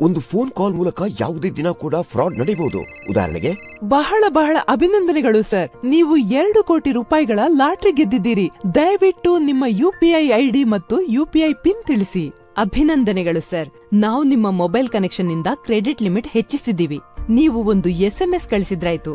ಒಂದು phone call ಮೂಲಕ ಯಾವುದೇ ದಿನ ಕೂಡ ಫ್ರಾಡ್ ನಡೆಯಬಹುದು. ಉದಾಹರಣೆಗೆ ಬಹಳ ಬಹಳ ಅಭಿನಂದನೆಗಳು ಸರ್. ನೀವು ಎರಡು ಕೋಟಿ ರೂಪಾಯಿಗಳ ಲಾಟ್ರಿ ಗೆದ್ದಿದ್ದೀರಿ. ದಯವಿಟ್ಟು ನಿಮ್ಮ ಯುಪಿಐ ಐಡಿ ಮತ್ತು ಯುಪಿಐ ಪಿನ್ ತಿಳಿಸಿ. ಅಭಿನಂದನೆಗಳು ಸರ್. ನಾವು ನಿಮ್ಮ ಮೊಬೈಲ್ ಕನೆಕ್ಷನ್ನಿಂದ ಕ್ರೆಡಿಟ್ ಲಿಮಿಟ್ ಹೆಚ್ಚಿಸಿದ್ದೀವಿ ನೀವು ಒಂದು ಎಸ್ಎಂಎಸ್ ಕಳಿಸಿದ್ರಾಯ್ತು.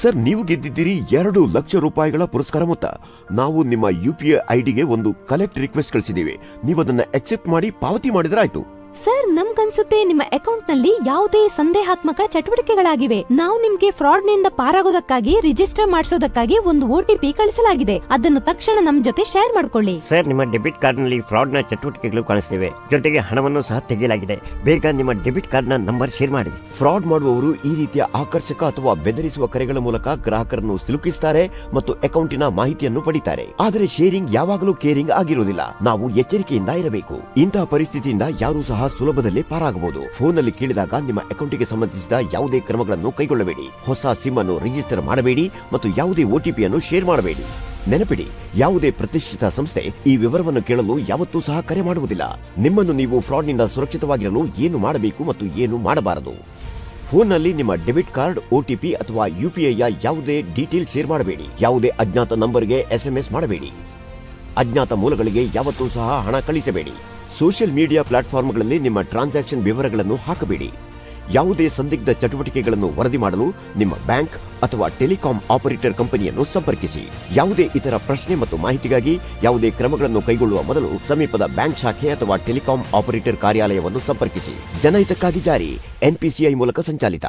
ಸರ್ ನೀವು ಗೆದ್ದಿದ್ದೀರಿ ಎರಡು ಲಕ್ಷ ರೂಪಾಯಿಗಳ ಪುರಸ್ಕಾರ ಮೊತ್ತ. ನಾವು ನಿಮ್ಮ ಯುಪಿಐ ಐಡಿಗೆ ಒಂದು ಕಲೆಕ್ಟ್ ರಿಕ್ವೆಸ್ಟ್ ಕಳಿಸಿದ್ದೀವಿ. ನೀವು ಅದನ್ನ ಅಕ್ಸೆಪ್ಟ್ ಮಾಡಿ ಪಾವತಿ ಮಾಡಿದ್ರೆ ಆಯ್ತು ಸರ್ ನಮ್ಗನ್ಸುತ್ತೆ ನಿಮ್ಮ ಅಕೌಂಟ್ನಲ್ಲಿ ಯಾವುದೇ ಸಂದೇಹಾತ್ಮಕ ಚಟುವಟಿಕೆಗಳಾಗಿವೆ. ನಾವು ನಿಮ್ಗೆ ಫ್ರಾಡ್ನಿಂದ ಪಾರಾಗೋದಕ್ಕಾಗಿ ರಿಜಿಸ್ಟರ್ ಮಾಡಿಸೋದಕ್ಕಾಗಿ ಒಂದು ಓಟಿಪಿ ಕಳಿಸಲಾಗಿದೆ. ಅದನ್ನು ತಕ್ಷಣ ನಮ್ ಜೊತೆ ಶೇರ್ ಮಾಡ್ಕೊಳ್ಳಿ. ಸರ್ ನಿಮ್ಮ ಡೆಬಿಟ್ ಕಾರ್ಡ್ನಲ್ಲಿ ಫ್ರಾಡ್ನ ಚಟುವಟಿಕೆಗಳು ಕಾಣಿಸ್ತಿವೆ. ಜೊತೆಗೆ ಹಣವನ್ನು ಸಹ ತೆಗೆಯಲಾಗಿದೆ. ಬೇಗ ನಿಮ್ಮ ಡೆಬಿಟ್ನ ನಂಬರ್ ಶೇರ್ ಮಾಡಿ. ಫ್ರಾಡ್ ಮಾಡುವವರು ಈ ರೀತಿಯ ಆಕರ್ಷಕ ಅಥವಾ ಬೆದರಿಸುವ ಕರೆಗಳ ಮೂಲಕ ಗ್ರಾಹಕರನ್ನು ಸಿಲುಕಿಸುತ್ತಾರೆ ಮತ್ತು ಅಕೌಂಟಿನ ಮಾಹಿತಿಯನ್ನು ಪಡಿತಾರೆ. ಆದರೆ ಶೇರಿಂಗ್ ಯಾವಾಗಲೂ ಕೇರಿಂಗ್ ಆಗಿರುವುದಿಲ್ಲ. ನಾವು ಎಚ್ಚರಿಕೆಯಿಂದ ಇರಬೇಕು. ಇಂತಹ ಪರಿಸ್ಥಿತಿಯಿಂದ ಯಾರೂ ಸಹ ಸುಲಭದಲ್ಲಿ ಪಾರಾಗಬಹುದು ಫೋನ್ನಲ್ಲಿ ಕೇಳಿದಾಗ ನಿಮ್ಮ ಅಕೌಂಟಿಗೆ ಸಂಬಂಧಿಸಿದ ಯಾವುದೇ ಕ್ರಮಗಳನ್ನು ಕೈಗೊಳ್ಳಬೇಡಿ. ಹೊಸ ಸಿಮ್ ಅನ್ನು ರಿಜಿಸ್ಟರ್ ಮಾಡಬೇಡಿ ಮತ್ತು ಯಾವುದೇ ಒಟಿಪಿಯನ್ನು ಶೇರ್ ಮಾಡಬೇಡಿ. ನೆನಪಿಡಿ, ಯಾವುದೇ ಪ್ರತಿಷ್ಠಿತ ಸಂಸ್ಥೆ ಈ ವಿವರವನ್ನು ಕೇಳಲು ಯಾವತ್ತೂ ಸಹ ಕರೆ ಮಾಡುವುದಿಲ್ಲ. ನಿಮ್ಮನ್ನು ನೀವು ಫ್ರಾಡ್ನಿಂದ ಸುರಕ್ಷಿತವಾಗಿರಲು ಏನು ಮಾಡಬೇಕು ಮತ್ತು ಏನು ಮಾಡಬಾರದು. ಫೋನ್ನಲ್ಲಿ ನಿಮ್ಮ ಡೆಬಿಟ್ ಕಾರ್ಡ್ ಒಟಿಪಿ ಅಥವಾ ಯುಪಿಐಯ ಯಾವುದೇ ಡೀಟೇಲ್ ಶೇರ್ ಮಾಡಬೇಡಿ. ಯಾವುದೇ ಅಜ್ಞಾತ ನಂಬರ್ಗೆ ಎಸ್ಎಂಎಸ್ ಮಾಡಬೇಡಿ. ಅಜ್ಞಾತ ಮೂಲಗಳಿಗೆ ಯಾವತ್ತೂ ಸಹ ಹಣ ಕಳಿಸಬೇಡಿ. ಸೋಷಿಯಲ್ ಮೀಡಿಯಾ ಪ್ಲಾಟ್ಫಾರ್ಮ್ಗಳಲ್ಲಿ ನಿಮ್ಮ ಟ್ರಾನ್ಸಾಕ್ಷನ್ ವಿವರಗಳನ್ನು ಹಾಕಬೇಡಿ. ಯಾವುದೇ ಸಂದಿಗ್ಧ ಚಟುವಟಿಕೆಗಳನ್ನು ವರದಿ ಮಾಡಲು ನಿಮ್ಮ ಬ್ಯಾಂಕ್ ಅಥವಾ ಟೆಲಿಕಾಂ ಆಪರೇಟರ್ ಕಂಪನಿಯನ್ನು ಸಂಪರ್ಕಿಸಿ. ಯಾವುದೇ ಇತರ ಪ್ರಶ್ನೆ ಮತ್ತು ಮಾಹಿತಿಗಾಗಿ ಯಾವುದೇ ಕ್ರಮಗಳನ್ನು ಕೈಗೊಳ್ಳುವ ಮೊದಲು ಸಮೀಪದ ಬ್ಯಾಂಕ್ ಶಾಖೆ ಅಥವಾ ಟೆಲಿಕಾಂ ಆಪರೇಟರ್ ಕಾರ್ಯಾಲಯವನ್ನು ಸಂಪರ್ಕಿಸಿ. ಜನಹಿತಕ್ಕಾಗಿ ಜಾರಿ. ಎನ್ಪಿಸಿಐ ಮೂಲಕ ಸಂಚಾಲಿತ.